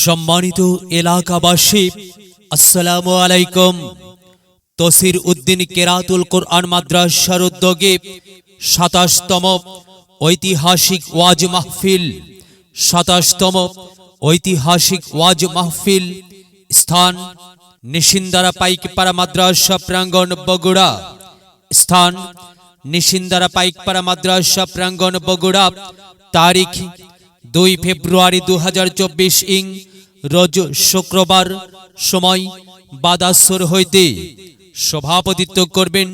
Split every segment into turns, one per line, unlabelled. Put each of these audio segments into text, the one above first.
সম্মানিত এলাকাবাসী, আসসালামু আলাইকুম। তসির উদ্দিন কেরাতুল কোরআন মাদ্রাসার উদ্যোগে সাতাশতম ঐতিহাসিক ওয়াজ মাহফিল, সাতাশতম ঐতিহাসিক ওয়াজ মাহফিল স্থান নিশিন্দারা পাইকপাড়া মাদ্রাসা প্রাঙ্গণ বগুড়া। স্থান নিশিন্দারা পাইকপাড়া মাদ্রাসা প্রাঙ্গণ বগুড়া। তারিখ দুই ফেব্রুয়ারি দু হাজার চব্বিশ ইং, রোজ শুক্রবার সময় বাদাসর হইতে সভাপতিত্ব করবেন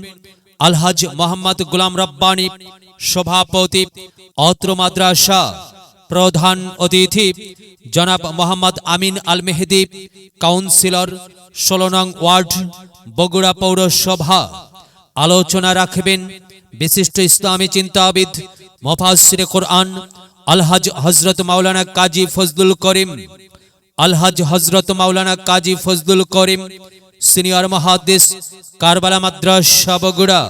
আলহাজ মোহাম্মদ গোলাম রব্বানি, সভাপতি, অত্র মাদ্রাসা প্রধান অতিথি জনাব মোহাম্মদ আমিন আল মেহেদি কাউন্সিলর ষোলো ওয়ার্ড, বগুড়া পৌরসভা। আলোচনা রাখবেন বিশিষ্ট ইসলামী চিন্তাবিদ মোফাসির কোরআন আলহাজ হজরত মাওলানা কাজী ফজলুল করিম, আলহাজ হজরত মাওলানা কাজী ফজলুল করিম, সিনিয়র মহাদেশ কারবালা মাদ্রাসা বগুড়া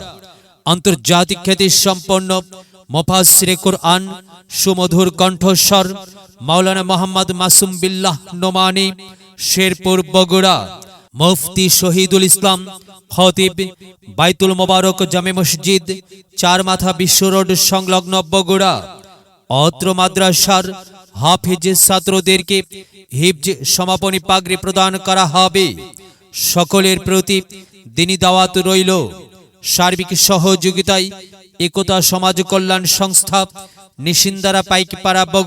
আন্তর্জাতিক খ্যাতি সম্পন্ন মোফাসির কোরআন সুমধুর কণ্ঠস্বর মাওলানা মোহাম্মদ মাসুম বিল্লাহ নোমানি, শেরপুর বগুড়া, মুফতি শহীদুল ইসলাম, খতিব বাইতুল মোবারক জামে মসজিদ চার মাথা বিশ্ব রোড সংলগ্ন বগুড়া। অত্র মাদ্রাসার হাফিজ ছাত্রদেরকে হিফজ সমাপনী পাগড়ি প্রদান করা হবে। সকলের প্রতি দিনই দাওয়াত রইল। সার্বিক সহযোগিতায় একতা সমাজ কল্যাণ সংস্থা নিশিন্দারা পাইকপাড়া বগুড়া